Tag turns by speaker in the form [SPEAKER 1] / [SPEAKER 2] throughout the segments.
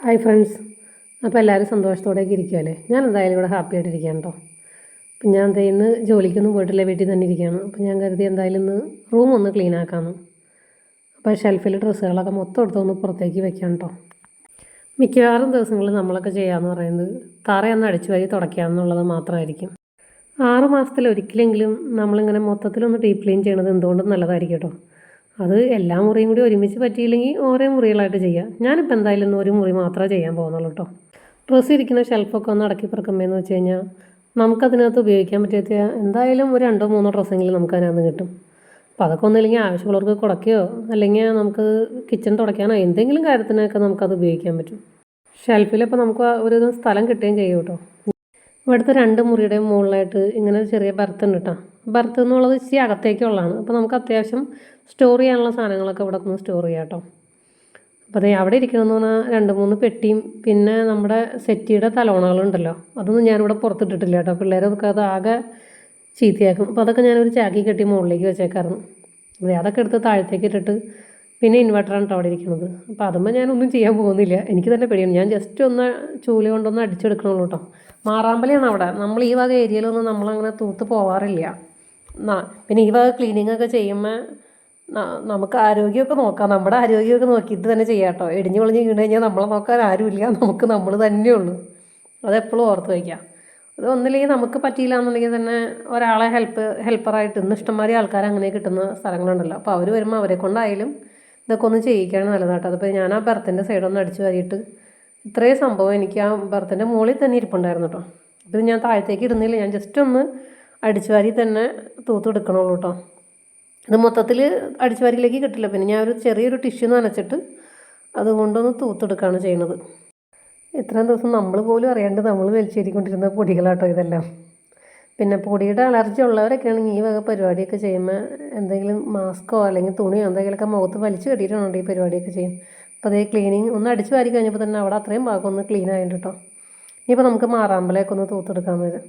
[SPEAKER 1] Hi friends അപ്പോൾ എല്ലാവരും സന്തോഷത്തോടെയൊക്കെ ഇരിക്കുമല്ലേ ഞാൻ എന്തായാലും ഇവിടെ ഹാപ്പി ആയിട്ടിരിക്കാം കേട്ടോ അപ്പം ഞാൻ എന്താ ഇന്ന് ജോലിക്കൊന്നും പോയിട്ടില്ല വീട്ടിൽ തന്നെ ഇരിക്കുകയാണ്. അപ്പം ഞാൻ കരുതി എന്തായാലും ഇന്ന് റൂം ഒന്ന് ക്ലീൻ ആക്കാമെന്ന് അപ്പോൾ ഷെൽഫിൽ ഡ്രസ്സുകളൊക്കെ മൊത്തം എടുത്തൊന്ന് പുറത്തേക്ക് വെക്കാം കേട്ടോ മിക്കവാറും ദിവസങ്ങളിൽ നമ്മളൊക്കെ ചെയ്യാമെന്ന് പറയുന്നത് തറയൊന്ന് അടിച്ചു വരി തുടയ്ക്കുക മാത്രമായിരിക്കും. ആറ് മാസത്തിൽ ഒരിക്കലെങ്കിലും നമ്മളിങ്ങനെ മൊത്തത്തിലൊന്ന് ഡീപ്പ് ക്ലീൻ ചെയ്യണത് എന്തുകൊണ്ടും നല്ലതായിരിക്കും കേട്ടോ അത് എല്ലാ മുറിയും കൂടി ഒരുമിച്ച് പറ്റിയില്ലെങ്കിൽ ഓരോ മുറികളായിട്ട് ചെയ്യാം. ഞാനിപ്പോൾ എന്തായാലും ഒരു മുറി മാത്രമേ ചെയ്യാൻ പോകുന്നുള്ളൂ കേട്ടോ ഡ്രസ്സ് ഇരിക്കുന്ന ഷെൽഫൊക്കെ ഒന്ന് അടക്കി പെറുക്കുമ്പോന്ന് വെച്ച് കഴിഞ്ഞാൽ നമുക്കതിനകത്ത് ഉപയോഗിക്കാൻ പറ്റിയ എന്തായാലും ഒരു രണ്ടോ മൂന്നോ ഡ്രസ്സെങ്കിലും നമുക്ക് അതിനകത്ത് കിട്ടും. അപ്പോൾ അതൊക്കെ ഒന്നുമില്ലെങ്കിൽ ആവശ്യമുള്ളവർക്ക് കുടയ്ക്കുകയോ അല്ലെങ്കിൽ നമുക്ക് കിച്ചൺ തുടയ്ക്കാനോ എന്തെങ്കിലും കാര്യത്തിനൊക്കെ നമുക്കത് ഉപയോഗിക്കാൻ പറ്റും. ഷെൽഫിലിപ്പോൾ നമുക്ക് ഒരു സ്ഥലം കിട്ടുകയും ചെയ്യും കേട്ടോ ഇവിടുത്തെ രണ്ട് മുറിയുടെയും മുകളിലായിട്ട് ഇങ്ങനെ ചെറിയ ബർത്ത് ഉണ്ട് കേട്ടോ ബർത്ത് എന്നുള്ളത് ഇച്ചിരി അകത്തേക്കുള്ളതാണ്. അപ്പോൾ നമുക്ക് അത്യാവശ്യം സ്റ്റോർ ചെയ്യാനുള്ള സാധനങ്ങളൊക്കെ ഇവിടെ ഒന്ന് സ്റ്റോർ ചെയ്യാം കേട്ടോ. അപ്പോൾ അതേ അവിടെ ഇരിക്കണമെന്ന് പറഞ്ഞാൽ രണ്ട് മൂന്ന് പെട്ടിയും പിന്നെ നമ്മുടെ സെറ്റിയുടെ തലോണകളുണ്ടല്ലോ. അതൊന്നും ഞാനിവിടെ പുറത്തിട്ടിട്ടില്ല കേട്ടോ. പിള്ളേരൊക്കെ അത് ആകെ ചീത്തയാക്കും. അപ്പോൾ അതൊക്കെ ഞാനൊരു ചാക്കി കെട്ടി മുകളിലേക്ക് വെച്ചേക്കായിരുന്നു. അതെ അതൊക്കെ എടുത്ത് താഴത്തേക്ക് ഇട്ടിട്ട് പിന്നെ ഇൻവെർട്ടറാണ് കേട്ടോ അവിടെ ഇരിക്കുന്നത് അപ്പോൾ അതുമ്പോൾ ഞാനൊന്നും ചെയ്യാൻ പോകുന്നില്ല. എനിക്ക് തന്നെ പേടിയാണ്. ഞാൻ ജസ്റ്റ് ഒന്ന് ചൂൽ കൊണ്ടൊന്ന് അടിച്ചെടുക്കണുള്ളൂ കേട്ടോ. മാറാമ്പലിയാണ് അവിടെ. നമ്മൾ ഈ വക ഏരിയയിലൊന്നും നമ്മളങ്ങനെ തൂത്ത് പോവാറില്ല. പിന്നെ ഈ വക ക്ലീനിങ് ഒക്കെ ചെയ്യുമ്പോൾ നമുക്ക് ആരോഗ്യമൊക്കെ നോക്കാം. നമ്മുടെ ആരോഗ്യമൊക്കെ നോക്കി ഇത് തന്നെ ചെയ്യാം കേട്ടോ ഇടിഞ്ഞു പൊളിഞ്ഞ് വീണ് കഴിഞ്ഞാൽ നമ്മളെ നോക്കാൻ ആരുമില്ല. നമുക്ക് നമ്മൾ തന്നെ ഉള്ളൂ. അതെപ്പോഴും ഓർത്ത് വയ്ക്കാം. അത് ഒന്നില്ലെങ്കിൽ നമുക്ക് പറ്റിയില്ല എന്നുണ്ടെങ്കിൽ തന്നെ ഒരാളെ ഹെൽപ്പ് ഹെൽപ്പറായിട്ട് ഇന്ന് ഇഷ്ടംമാതിരി ആൾക്കാർ അങ്ങനെ കിട്ടുന്ന സ്ഥലങ്ങളുണ്ടല്ലോ. അപ്പോൾ അവർ വരുമ്പോൾ അവരെ കൊണ്ടായാലും ഇതൊക്കെ ഒന്ന് ചെയ്യിക്കുകയാണ് നല്ലതാട്ടോ. അതിപ്പോൾ ഞാൻ ആ ബർത്തിന്റെ സൈഡൊന്ന് അടിച്ചു വരിയിട്ട് ഇത്രയും സംഭവം എനിക്ക് ആ ബർത്തിന്റെ മുകളിൽ തന്നെ ഇരിപ്പുണ്ടായിരുന്നു കേട്ടോ ഇത് ഞാൻ താഴത്തേക്ക് ഇടുന്നില്ല. ഞാൻ ജസ്റ്റ് ഒന്ന് അടിച്ചു വാരി തന്നെ തൂത്തെടുക്കണുള്ളൂ കേട്ടോ ഇത് മൊത്തത്തിൽ അടിച്ചു വാരിയിലേക്ക് കിട്ടില്ല. പിന്നെ ഞാൻ ഒരു ചെറിയൊരു ടിഷ്യൂ നനച്ചിട്ട് അതുകൊണ്ടൊന്ന് തൂത്തെടുക്കുകയാണ് ചെയ്യുന്നത് ഇത്രയും ദിവസം നമ്മൾ പോലും അറിയാണ്ട് നമ്മൾ വലിച്ചേരിക്കൊണ്ടിരുന്ന പൊടികളാട്ടോ ഇതെല്ലാം. പിന്നെ പൊടിയുടെ അലർജി ഉള്ളവരൊക്കെ ആണെങ്കിൽ ഈ വക പരിപാടിയൊക്കെ ചെയ്യുമ്പോൾ എന്തെങ്കിലും മാസ്കോ അല്ലെങ്കിൽ തുണിയോ എന്തെങ്കിലുമൊക്കെ മുഖത്ത് വലിച്ചു കെട്ടിയിട്ടുണ്ടോ ഈ പരിപാടിയൊക്കെ ചെയ്യും. അപ്പോൾ അതേ ക്ലീനിങ് ഒന്ന് അടിച്ചു വാരി കഴിഞ്ഞപ്പോൾ തന്നെ അവിടെ അത്രയും ഭാഗം ഒന്ന് ക്ലീൻ ആയിട്ട് കേട്ടോ. ഇനിയിപ്പോൾ നമുക്ക് മാറാമ്പലയൊക്കെ ഒന്ന് തൂത്തെടുക്കാമെന്ന് വരും.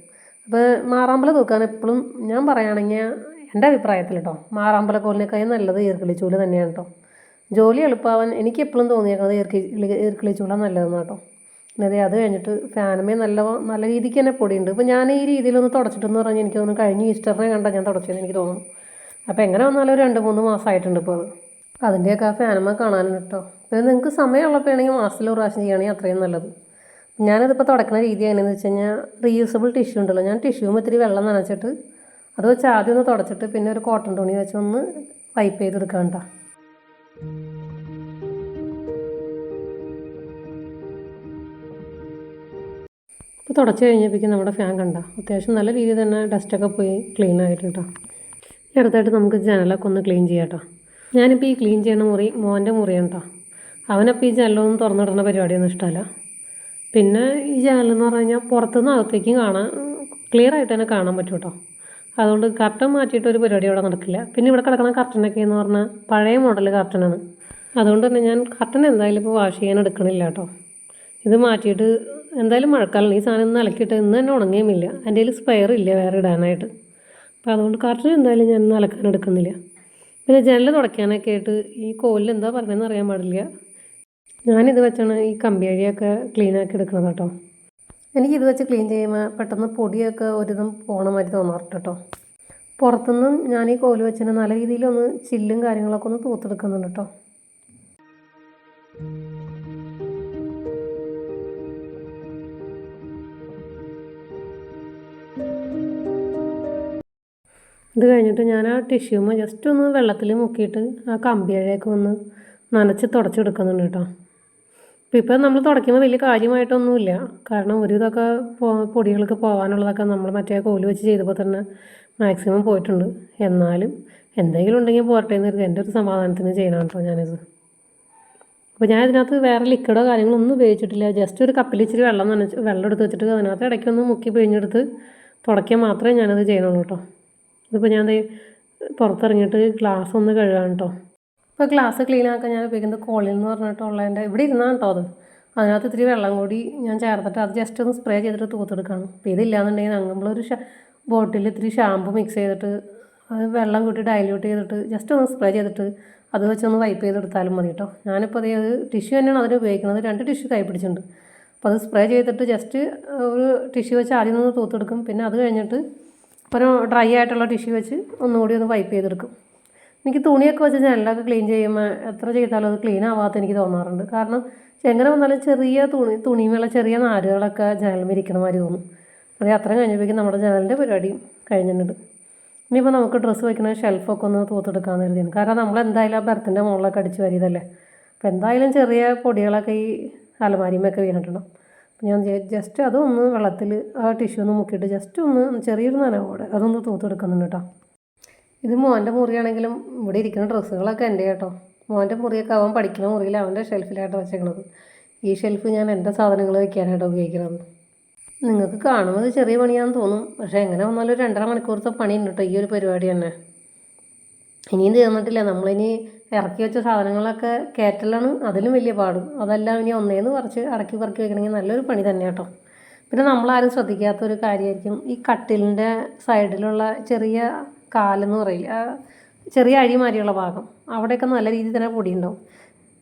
[SPEAKER 1] അപ്പോൾ മാറാമ്പല തൂക്കാൻ എപ്പോഴും ഞാൻ പറയുകയാണെങ്കിൽ എന്റെ അഭിപ്രായത്തിൽ കേട്ടോ മാറാമ്പല കോലിനേക്കായി നല്ലത് ഈർക്കിളിച്ചൂൽ തന്നെയാണ് കേട്ടോ ജോലി എളുപ്പമാവാൻ എനിക്ക് എപ്പോഴും തോന്നിയേക്കുന്നത് ഈർക്കി ഈർക്കിളിച്ചൂലാണ് നല്ലതെന്ന് കേട്ടോ അതെ അത് കഴിഞ്ഞിട്ട് ഫാനുമേ നല്ല നല്ല രീതിക്ക് തന്നെ പൊടിയുണ്ട്. ഇപ്പോൾ ഞാൻ ഈ രീതിയിലൊന്ന് തുടച്ചിട്ടെന്ന് പറഞ്ഞാൽ എനിക്ക് തോന്നുന്നു കഴിഞ്ഞ ഈസ്റ്ററിനെ കണ്ടാൽ ഞാൻ തുടച്ചതെന്ന് എനിക്ക് തോന്നുന്നു. അപ്പോൾ എങ്ങനെ വന്നാലും ഒരു രണ്ട് മൂന്ന് മാസമായിട്ടുണ്ട് ഇപ്പോൾ അത്. അതിന്റെയൊക്കെ ആ ഫാനുമ കാണാനും കേട്ടോ പിന്നെ നിങ്ങൾക്ക് സമയമുള്ളപ്പോൾ ആണെങ്കിൽ മാസത്തിൽ ഒരു പ്രാവശ്യം ചെയ്യുകയാണെങ്കിൽ അത്രയും നല്ലത്. ഞാനതിപ്പോൾ തുടക്കുന്ന രീതി എങ്ങനെയാണെന്ന് വെച്ച് കഴിഞ്ഞാൽ റീയൂസബിൾ ടിഷ്യൂ ഉണ്ടല്ലോ ഞാൻ ടിഷ്യൂവും ഇത്തിരി വെള്ളം നനച്ചിട്ട് അത് വെച്ച് ആദ്യം ഒന്ന് തുടച്ചിട്ട് പിന്നെ ഒരു കോട്ടൺ തുണി വെച്ച് ഒന്ന് വൈപ്പ് ചെയ്തെടുക്കാം കേട്ടോ ഇപ്പോൾ തുടച്ച് കഴിഞ്ഞപ്പോഴേക്കും നമ്മുടെ ഫാൻ കണ്ട. അത്യാവശ്യം നല്ല രീതിയിൽ തന്നെ ഡസ്റ്റൊക്കെ പോയി ക്ലീൻ ആയിട്ടുണ്ട് കേട്ടോ അടുത്തായിട്ട് നമുക്ക് ജനലൊക്കെ ഒന്ന് ക്ലീൻ ചെയ്യാം കേട്ടോ ഞാനിപ്പോൾ ഈ ക്ലീൻ ചെയ്യണ മുറി മോന്റെ മുറിയാണ് കേട്ടോ അവനപ്പോൾ ഈ ജനലൊന്നും തുറന്നിടുന്ന പരിപാടിയൊന്നും ഇഷ്ടമല്ല. പിന്നെ ഈ ജനലെന്ന് പറഞ്ഞു കഴിഞ്ഞാൽ പുറത്തുനിന്ന് അകത്തേക്കും കാണാൻ ക്ലിയർ ആയിട്ട് തന്നെ കാണാൻ പറ്റും കേട്ടോ അതുകൊണ്ട് കർട്ടൻ മാറ്റിയിട്ട് ഒരു പരിപാടി അവിടെ നടക്കില്ല. പിന്നെ ഇവിടെ കിടക്കുന്ന കർട്ടനൊക്കെ എന്ന് പറഞ്ഞാൽ പഴയ മോഡൽ കർട്ടനാണ് അതുകൊണ്ട് തന്നെ ഞാൻ കർട്ടൻ എന്തായാലും ഇപ്പോൾ വാഷ് ചെയ്യാൻ എടുക്കണില്ല കേട്ടോ. ഇത് മാറ്റിയിട്ട് എന്തായാലും മഴക്കാലം ഈ സാധനം ഒന്ന് അലക്കിയിട്ട് ഇന്ന് തന്നെ ഉണങ്ങിയുമില്ല. എന്റെ കയ്യിൽ സ്പെയർ ഇല്ല വേറെ ഇടാനായിട്ട്. അപ്പോൾ അതുകൊണ്ട് കർട്ടൻ എന്തായാലും ഞാൻ ഇന്ന് അലക്കാൻ എടുക്കുന്നില്ല. പിന്നെ ജനൽ തുടയ്ക്കാനൊക്കെ ആയിട്ട് ഈ കോലിൽ എന്താ പറയുന്നതെന്ന് അറിയാൻ പാടില്ല. ഞാനിത് വെച്ചാണ് ഈ കമ്പി അഴിയൊക്കെ ക്ലീൻ ആക്കി എടുക്കുന്നത് കേട്ടോ. എനിക്കിത് വെച്ച് ക്ലീൻ ചെയ്യുമ്പോൾ പെട്ടെന്ന് പൊടിയൊക്കെ ഒരുതും പോണ മാതിരി തോന്നാറുണ്ട് കേട്ടോ. പുറത്തുനിന്നും ഞാൻ ഈ കോൽ വെച്ചിന് നല്ല രീതിയിലൊന്ന് ചില്ലും കാര്യങ്ങളൊക്കെ ഒന്ന് തൂത്തെടുക്കുന്നുണ്ട് കേട്ടോ. ഇത് കഴിഞ്ഞിട്ട് ഞാൻ ആ ടിഷ്യൂമ ജസ്റ്റ് ഒന്ന് വെള്ളത്തിൽ മുക്കിയിട്ട് ആ കമ്പിയഴയൊക്കെ ഒന്ന് നനച്ച് തുടച്ചെടുക്കുന്നുണ്ട് കേട്ടോ. ഇപ്പം നമ്മൾ തുടയ്ക്കുമ്പോൾ വലിയ കാര്യമായിട്ടൊന്നുമില്ല. കാരണം ഒരു ഇതൊക്കെ പോ പൊടികളൊക്കെ പോകാനുള്ളതൊക്കെ നമ്മൾ മറ്റേ കോൽ വെച്ച് ചെയ്തപ്പോൾ തന്നെ മാക്സിമം പോയിട്ടുണ്ട്. എന്നാലും എന്തെങ്കിലും ഉണ്ടെങ്കിൽ പോരട്ടെ എന്ന് കരുതി എന്റെ ഒരു സമാധാനത്തിന് ചെയ്യണം കേട്ടോ ഞാനിത്. അപ്പോൾ ഞാൻ ഇതിനകത്ത് വേറെ ലിക്വിഡോ കാര്യങ്ങളോ ഒന്നും ഉപയോഗിച്ചിട്ടില്ല. ജസ്റ്റ് ഒരു കപ്പിൽ ഇച്ചിരി വെള്ളം നനച്ച് വെള്ളം എടുത്ത് വെച്ചിട്ട് അതിനകത്ത് ഇടയ്ക്കൊന്ന് മുക്കി പിഴിഞ്ഞെടുത്ത് തുടയ്ക്കാൻ മാത്രമേ ഞാനത് ചെയ്യണുള്ളൂ കേട്ടോ. ഇതിപ്പോൾ ഞാൻ പുറത്തിറങ്ങിയിട്ട് ഗ്ലാസ് ഒന്ന് കഴുകാൻ കേട്ടോ. ഇപ്പോൾ ഗ്ലാസ് ക്ലീൻ ആക്കാൻ ഞാൻ ഉപയോഗിക്കുന്നത് കോളിൽ എന്ന് പറഞ്ഞിട്ടുള്ളതിന്റെ ഇവിടെ ഇരുന്നാണ് കേട്ടോ അത്. അതിനകത്ത് ഇത്തിരി വെള്ളം കൂടി ഞാൻ ചേർത്തിട്ട് അത് ജസ്റ്റ് ഒന്ന് സ്പ്രേ ചെയ്തിട്ട് തൂത്തെടുക്കുകയാണ് അപ്പോൾ ഇതില്ലാന്നുണ്ടെങ്കിൽ നമ്മളൊരു ബോട്ടിൽ ഇത്തിരി ഷാമ്പു മിക്സ് ചെയ്തിട്ട് അത് വെള്ളം കൂട്ടി ഡൈല്യൂട്ട് ചെയ്തിട്ട് ജസ്റ്റ് ഒന്ന് സ്പ്രേ ചെയ്തിട്ട് അത് വെച്ചൊന്ന് വൈപ്പ് ചെയ്തെടുത്താലും മതി കേട്ടോ ഞാനിപ്പോൾ അത് ടിഷ്യൂ തന്നെയാണ് അതിന് ഉപയോഗിക്കുന്നത്. രണ്ട് ടിഷ്യൂ കൈ പിടിച്ചിട്ടുണ്ട്. അപ്പോൾ അത് സ്പ്രേ ചെയ്തിട്ട് ജസ്റ്റ് ഒരു ടിഷ്യൂ വെച്ച് ആദ്യം ഒന്ന് തൂത്തെടുക്കും. പിന്നെ അത് കഴിഞ്ഞിട്ട് ഒരു ഡ്രൈ ആയിട്ടുള്ള ടിഷ്യൂ വെച്ച് ഒന്നുകൂടി ഒന്ന് വൈപ്പ് ചെയ്തെടുക്കും. എനിക്ക് തുണിയൊക്കെ വെച്ച് ജനലൊക്കെ ക്ലീൻ ചെയ്യുമ്പോൾ എത്ര ചെയ്താലും അത് ക്ലീൻ ആവാത്ത എനിക്ക് തോന്നാറുണ്ട്. കാരണം എങ്ങനെ വന്നാലും ചെറിയ തുണി തുണിമേലെ ചെറിയ നാരുകളൊക്കെ ജനലിൽ ഇരിക്കണ മാതിരി തോന്നും. അത് അത്രയും കഴിഞ്ഞപ്പോഴേക്കും നമ്മുടെ ജനലിന്റെ പരിപാടിയും കഴിഞ്ഞിട്ടുണ്ട്. ഇനിയിപ്പോൾ നമുക്ക് ഡ്രസ്സ് വയ്ക്കുന്ന ഷെൽഫൊക്കെ ഒന്ന് തൂത്തെടുക്കാമെന്ന് കരുതിയാണ് കാരണം നമ്മൾ എന്തായാലും ആ ബർത്തിന്റെ മുകളിലൊക്കെ അടിച്ച് വരിയതല്ലേ? അപ്പോൾ എന്തായാലും ചെറിയ പൊടികളൊക്കെ ഈ അലമാരിമൊക്കെ വീണിട്ടുണ്ടാവും. ഞാൻ ജസ്റ്റ് അതൊന്ന് വെള്ളത്തിൽ ആ ടിഷ്യൂ ഒന്ന് മുക്കിയിട്ട് ജസ്റ്റ് ഒന്ന് ചെറിയൊരു നനവോടെ അതൊന്ന് തൂത്തെടുക്കുന്നുണ്ട് കേട്ടോ. ഇത് മോന്റെ മുറിയാണെങ്കിലും ഇവിടെ ഇരിക്കുന്ന ഡ്രസ്സുകളൊക്കെ എന്റെ കേട്ടോ. മോന്റെ മുറിയൊക്കെ അവൻ പഠിക്കുന്ന മുറിയിൽ അവന്റെ ഷെൽഫിലായിട്ട് വെച്ചേക്കണത്. ഈ ഷെൽഫ് ഞാൻ എന്റെ സാധനങ്ങൾ വയ്ക്കാനായിട്ട് ഉപയോഗിക്കുന്നത് നിങ്ങൾക്ക് കാണുമ്പോൾ ചെറിയ പണിയാണെന്ന് തോന്നും. പക്ഷേ എങ്ങനെ വന്നാലും ഒരു രണ്ടര മണിക്കൂറത്തെ പണി ഉണ്ട് കേട്ടോ ഈ ഒരു പരിപാടി തന്നെ. ഇനിയും തീർന്നിട്ടില്ല. നമ്മളിനി ഇറക്കി വെച്ച സാധനങ്ങളൊക്കെ കയറ്റലാണ് അതിലും വലിയ പാടും. അതെല്ലാം ഇനി ഒന്നേന്ന് പറിച്ച് അടക്കി പറക്കി വെക്കണമെങ്കിൽ നല്ലൊരു പണി തന്നെ കേട്ടോ. പിന്നെ നമ്മളാരും ശ്രദ്ധിക്കാത്തൊരു കാര്യമായിരിക്കും ഈ കട്ടിലിന്റെ സൈഡിലുള്ള ചെറിയ കാലെന്ന് പറയില്ല? ചെറിയ അഴിമാരിയുള്ള ഭാഗം. അവിടെയൊക്കെ നല്ല രീതിയിൽ തന്നെ പൊടി ഉണ്ടാവും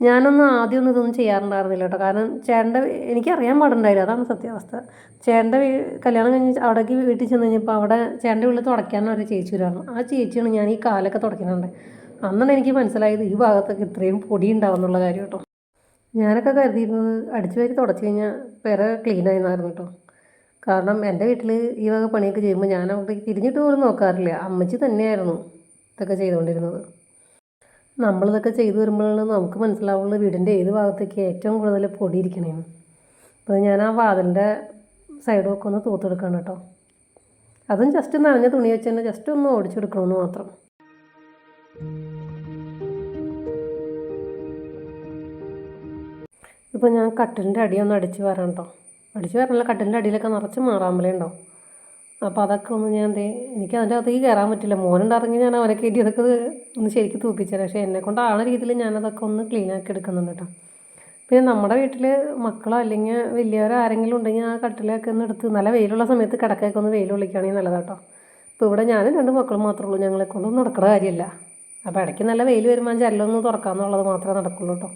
[SPEAKER 1] ഞാനൊന്നും ആദ്യമൊന്നും ഇതൊന്നും ചെയ്യാറുണ്ടായിരുന്നില്ല കേട്ടോ. കാരണം ചേട്ടന്റെ എനിക്കറിയാൻ പാടുണ്ടായില്ല. അതാണ് സത്യാവസ്ഥ. ചേട്ടന്റെ കല്യാണം കഴിഞ്ഞ് അവിടേക്ക് വീട്ടിൽ ചെന്ന് കഴിഞ്ഞപ്പോൾ അവിടെ ചേട്ടന്റെ വീട്ടിൽ തുടയ്ക്കാൻ ഒരു ചേച്ചി വരാറുണ്ട് ആ ചേച്ചിയാണ് ഞാൻ ഈ കാലൊക്കെ തുടയ്ക്കുന്നുണ്ട്. അന്നാണ് എനിക്ക് മനസ്സിലായത് ഈ ഭാഗത്തൊക്കെ ഇത്രയും പൊടി ഉണ്ടാവും എന്നുള്ള കാര്യം കേട്ടോ. ഞാനൊക്കെ കരുതിയിരുന്നത് അടിച്ചു വരി തുടച്ചു കഴിഞ്ഞാൽ പെര ക്ലീൻ ആയിരുന്നായിരുന്നു കേട്ടോ. കാരണം എന്റെ വീട്ടിൽ ഈ വക പണിയൊക്കെ ചെയ്യുമ്പോൾ ഞാൻ അവിടേക്ക് തിരിഞ്ഞിട്ട് പോലും നോക്കാറില്ല. അമ്മച്ചി തന്നെയായിരുന്നു ഇതൊക്കെ ചെയ്തുകൊണ്ടിരുന്നത്. നമ്മളിതൊക്കെ ചെയ്തു വരുമ്പോഴാണ് നമുക്ക് മനസ്സിലാവുള്ളൂ വീടിന്റെ ഏത് ഭാഗത്തേക്ക് ഏറ്റവും കൂടുതൽ പൊടിയിരിക്കണേന്ന് അപ്പോൾ ഞാൻ ആ വാതിലിന്റെ സൈഡൊക്കെ ഒന്ന് തൂത്തെടുക്കണം കേട്ടോ. അതും ജസ്റ്റ് നനഞ്ഞ തുണി വെച്ച് തന്നെ ജസ്റ്റ് ഒന്ന് ഓടിച്ചെടുക്കണമെന്ന് മാത്രം. ഇപ്പോൾ ഞാൻ കട്ടിലിന്റെ ഒന്ന് അടിച്ച് വരാം കേട്ടോ. അടിച്ച് വരണമല്ല കട്ടിലിന്റെ അടിയിലൊക്കെ നിറച്ച് മാറാമ്പലേ ഉണ്ടാവും. അപ്പോൾ അതൊക്കെ ഒന്ന് ഞാൻ എന്തേ എനിക്ക് അതിന്റെ അകത്തേക്ക് കയറാൻ പറ്റില്ല. മോനുണ്ടറിഞ്ഞ് ഞാൻ അവനെ കയറ്റി അതൊക്കെ ഒന്ന് ശരിക്കും തൂപ്പിച്ചത് പക്ഷേ എന്നെ കൊണ്ടാണ് രീതിയിൽ ഞാനതൊക്കെ ഒന്ന് ക്ലീൻ ആക്കി എടുക്കുന്നുണ്ട് കേട്ടോ. പിന്നെ നമ്മുടെ വീട്ടിൽ മക്കളോ അല്ലെങ്കിൽ വലിയവരോ ആരെങ്കിലും ഉണ്ടെങ്കിൽ ആ കട്ടിലൊക്കെ ഒന്ന് എടുത്ത് നല്ല വെയിലുള്ള സമയത്ത് കിടക്കൊക്കെ ഒന്ന് വെയിൽ വിളിക്കുകയാണെങ്കിൽ നല്ലതാട്ടോ ഇപ്പോൾ ഇവിടെ ഞാനും രണ്ട് മക്കളും മാത്രമേ ഉള്ളൂ. ഞങ്ങളെ കൊണ്ടൊന്നും നടക്കുന്ന കാര്യമില്ല. അപ്പോൾ ഇടയ്ക്ക് നല്ല വെയിൽ വരുമ്പോൾ ജല്ലൊന്ന് തുറക്കാമെന്നുള്ളത് മാത്രമേ നടക്കുള്ളൂ കേട്ടോ.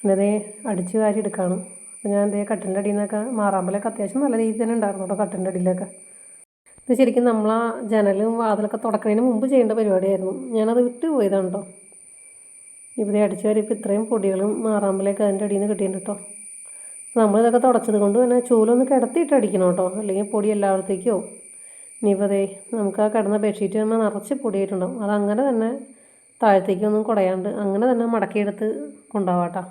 [SPEAKER 1] പിന്നെ അതേ അടിച്ച് വാരി എടുക്കുകയാണ് അപ്പോൾ ഞാൻ എന്തേ കട്ടിന്റെ അടിയിൽ നിന്നൊക്കെ മാറാമ്പലൊക്കെ അത്യാവശ്യം നല്ല രീതിയിൽ തന്നെ ഉണ്ടായിരുന്നു കേട്ടോ കട്ടിന്റെ അടിയിലൊക്കെ ഇത് ശരിക്കും നമ്മൾ ആ ജനലും വാതിലൊക്കെ തുടക്കുന്നതിന് മുമ്പ് ചെയ്യേണ്ട പരിപാടിയായിരുന്നു. ഞാനത് വിട്ട് പോയതാണ് കേട്ടോ ഇവിടെ അടിച്ചു വരിപ്പോൾ ഇത്രയും പൊടികളും മാറാമ്പലൊക്കെ അതിന്റെ അടിയിൽ നിന്ന് കിട്ടിയിട്ടുണ്ട് കേട്ടോ നമ്മളിതൊക്കെ തുടച്ചത് കൊണ്ട് തന്നെ ചൂലൊന്ന് കിടത്തിയിട്ട് അടിക്കണം കേട്ടോ അല്ലെങ്കിൽ പൊടി എല്ലായിടത്തേക്കോ ഇനിയിപ്പതേ നമുക്ക് ആ കിടന്ന ബെഡ്ഷീറ്റ് നമ്മൾ നിറച്ച് പൊടിയായിട്ടുണ്ടാവും. അതങ്ങനെ തന്നെ താഴത്തേക്കൊന്നും കുടയാണ്ട് അങ്ങനെ തന്നെ മടക്കിയെടുത്ത് കൊണ്ടുപോകാം കേട്ടോ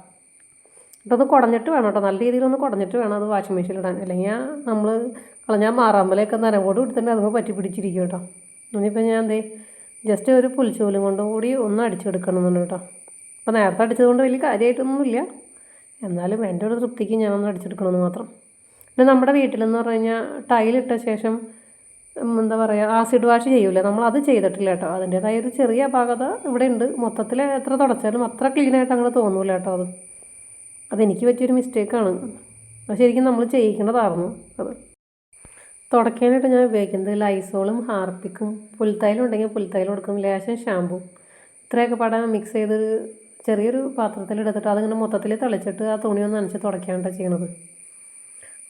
[SPEAKER 1] അത് കുടഞ്ഞിട്ട് വേണം കേട്ടോ. നല്ല രീതിയിലൊന്ന് കുടഞ്ഞിട്ട് വേണം അത് വാഷിംഗ് മെഷീനിൽ ഇടാൻ. അല്ലെങ്കിൽ നമ്മൾ കളഞ്ഞാൽ മാറാമ്പലൊക്കെ നരം നനവോട് എടുത്തിട്ട് അതുങ്ങൾ പറ്റി പിടിച്ചിരിക്കും കേട്ടോ. ഇനിയിപ്പോൾ ഞാൻ എന്തേ ജസ്റ്റ് ഒരു പുൽച്ചൂലും കൊണ്ടും കൂടി ഒന്ന് അടിച്ചെടുക്കണമെന്നുണ്ട് കേട്ടോ അപ്പോൾ നേരത്തെ അടിച്ചതുകൊണ്ട് വലിയ കാര്യമായിട്ടൊന്നുമില്ല. എന്നാലും എന്റെ ഒരു തൃപ്തിക്ക് ഞാനൊന്ന് അടിച്ചെടുക്കണമെന്ന് മാത്രം. പിന്നെ നമ്മുടെ വീട്ടിലെന്ന് പറഞ്ഞു കഴിഞ്ഞാൽ ടൈലിട്ട ശേഷം എന്താ പറയുക ആസിഡ് വാഷ് ചെയ്യൂലേ. നമ്മൾ അത് ചെയ്തിട്ടില്ല കേട്ടോ. അതിന്റേതായ ഒരു ചെറിയ അപാകത ഇവിടെ ഉണ്ട്. മൊത്തത്തിൽ എത്ര തുടച്ചാലും അത്ര ക്ലീനായിട്ട് അങ്ങനെ തോന്നൂല കേട്ടോ അത്. അതെനിക്ക് പറ്റിയൊരു മിസ്റ്റേക്കാണ് അത് ശരിക്കും നമ്മൾ ചെയ്യിക്കേണ്ടതായിരുന്നു അത്. തുടയ്ക്കാനായിട്ട് ഞാൻ ഉപയോഗിക്കുന്നത് ലൈസോളും ഹാർപ്പിക്കും പുൽത്തൈലും ഉണ്ടെങ്കിൽ പുൽത്തൈലം കൊടുക്കും ലേശം ഷാമ്പു ഇത്രയൊക്കെ പാടെ മിക്സ് ചെയ്ത് ചെറിയൊരു പാത്രത്തിലെടുത്തിട്ട് അതിങ്ങനെ മൊത്തത്തിൽ തളിച്ചിട്ട് ആ തുണി ഒന്ന് നനച്ച് തുടക്കാനായിട്ട് ചെയ്യണത്.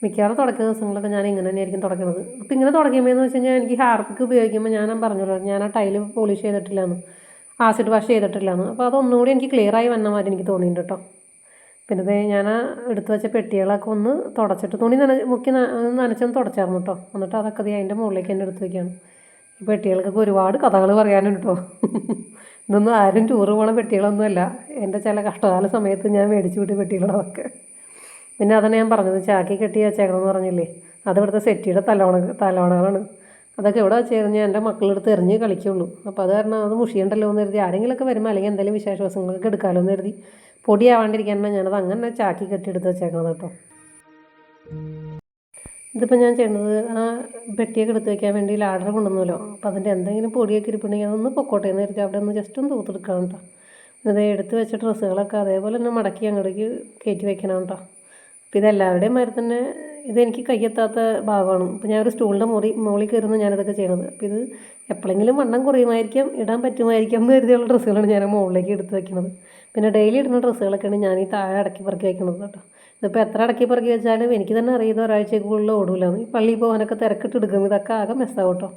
[SPEAKER 1] മിക്കവാറും തുടക്കുന്ന ദിവസങ്ങളൊക്കെ ഞാൻ ഇങ്ങനെ തന്നെയായിരിക്കും തുടക്കുന്നത് അപ്പോൾ ഇങ്ങനെ തുടയ്ക്കുമ്പോൾ വെച്ച് കഴിഞ്ഞാൽ എനിക്ക് ഹാർപ്പിക്ക് ഉപയോഗിക്കുമ്പോൾ ഞാൻ പറഞ്ഞല്ലോ ഞാൻ ആ ടൈൽ പോളിഷ് ചെയ്തിട്ടില്ലാന്ന്. ആസിഡ് വാഷ് ചെയ്തിട്ടില്ലാന്ന്. അപ്പോൾ അതൊന്നുകൂടി എനിക്ക് ക്ലിയറായി വന്ന മാതിരി എനിക്ക് തോന്നിയിട്ടുണ്ട് കേട്ടോ പിന്നെ ദേ ഞാൻ എടുത്തു വെച്ച പെട്ടികളൊക്കെ ഒന്ന് തുടച്ചിട്ട് തുണി നന മുക്കി നനച്ചൊന്ന് തുടച്ചായിരുന്നു കേട്ടോ എന്നിട്ട് അതൊക്കെ ഇത് അതിന്റെ മുകളിലേക്ക് തന്നെ എടുത്ത് വയ്ക്കുകയാണ് ഈ പെട്ടികൾക്കൊക്കെ ഒരുപാട് കഥകൾ പറയാനുണ്ട് കേട്ടോ ഇതൊന്നും ആരും ടൂറ് പോണ പെട്ടികളൊന്നുമല്ല. എന്റെ ചില കഷ്ടകാല സമയത്ത് ഞാൻ മേടിച്ചു വിട്ടു പെട്ടികളതൊക്കെ. പിന്നെ അതാണ് ഞാൻ പറഞ്ഞത് ചാക്കി കെട്ടി വെച്ചേക്കണമെന്ന് പറഞ്ഞില്ലേ? അത് ഇവിടുത്തെ സെറ്റിയുടെ തലവണ തലവണകളാണ് അതൊക്കെ എവിടെ വെച്ച് കഴിഞ്ഞാൽ എന്റെ മക്കളെടുത്ത് എറിഞ്ഞ് കളിക്കുള്ളൂ. അപ്പോൾ അത് കാരണം അത് മുഷിയണ്ടല്ലോ എന്ന് കരുതി. ആരെങ്കിലുമൊക്കെ വരുമ്പോൾ അല്ലെങ്കിൽ എന്തെങ്കിലും വിശേഷ ദിവസങ്ങളൊക്കെ എടുക്കാമല്ലോ എന്ന് കരുതി. പൊടിയാവാണ്ടിരിക്കാനാണ് ഞാനത് അങ്ങനെ ചാക്കി കെട്ടി എടുത്ത് വെച്ചേക്കണത് കേട്ടോ. ഇതിപ്പോൾ ഞാൻ ചെയ്യുന്നത് ആ പെട്ടിയൊക്കെ എടുത്ത് വയ്ക്കാൻ വേണ്ടി ലാഡർ കൊണ്ടുവന്നല്ലോ. അപ്പോൾ അതിന്റെ എന്തെങ്കിലും പൊടിയൊക്കെ ഇരിപ്പുണ്ടെങ്കിൽ അതൊന്ന് പൊക്കോട്ടെ എന്ന് കരുതി അവിടെ ഒന്ന് ജസ്റ്റ് ഒന്ന് തൂത്തെടുക്കണം കേട്ടോ. അത് എടുത്ത് വെച്ച ഡ്രസ്സുകളൊക്കെ അതേപോലെ തന്നെ മടക്കി അങ്ങോട്ടേക്ക് കയറ്റി വെക്കണം കേട്ടോ. അപ്പോൾ ഇതെല്ലാവരുടെയും മാതിരി തന്നെ ഇതെനിക്ക് കയ്യെത്താത്ത ഭാഗമാണ്. അപ്പോൾ ഞാൻ ഒരു സ്റ്റൂളിന്റെ മുറി മുകളിൽ കയറുന്നു ഞാനിതൊക്കെ ചെയ്യണത്. അപ്പോൾ ഇത് എപ്പോഴെങ്കിലും വണ്ണം കുറയുമായിരിക്കാം ഇടാൻ പറ്റുമായിരിക്കാം എന്ന് കരുതിയുള്ള ഡ്രസ്സുകളാണ് ഞാൻ മുകളിലേക്ക് എടുത്ത് വെക്കുന്നത് പിന്നെ ഡെയിലി ഇടുന്ന ഡ്രസ്സുകളൊക്കെയാണ് ഞാൻ ഈ താഴെ അടക്കി പറക്കി വയ്ക്കുന്നത് കേട്ടോ. ഇതിപ്പോൾ എത്ര അടക്കി പറക്കി വെച്ചാലും എനിക്ക് തന്നെ അറിയുന്ന ഒരാഴ്ചക്കുള്ളിൽ ഓടൂല. ഈ പള്ളി പോകാനൊക്കെ തിരക്കിട്ട് എടുക്കും. ഇതൊക്കെ ആകെ മെസ്സാവും കേട്ടോ.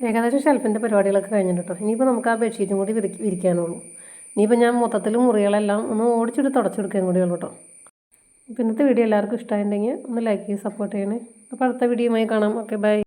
[SPEAKER 1] ഏകദേശം ഷെൽഫിന്റെ പരിപാടികളൊക്കെ കഴിഞ്ഞിട്ട് കേട്ടോ. ഇനിയിപ്പോൾ നമുക്ക് ആ ബെഡ്ഷീറ്റും കൂടി വിരിക്ക് വിരിക്കാനുള്ളൂ. ഇനിയിപ്പോൾ ഞാൻ മൊത്തത്തിൽ മുറികളെല്ലാം ഒന്ന് ഓടിച്ചിട്ട് തുടച്ചെടുക്കുകയും കൂടി ഉള്ളൂ കേട്ടോ. ഇന്നത്തെ വീഡിയോ എല്ലാവർക്കും ഇഷ്ടമായിട്ടുണ്ടെങ്കിൽ ഒന്ന് ലൈക്ക് ചെയ്ത് സപ്പോർട്ട് ചെയ്യണേ. അപ്പോൾ അടുത്ത വീഡിയോയുമായി കാണാം. Okay bye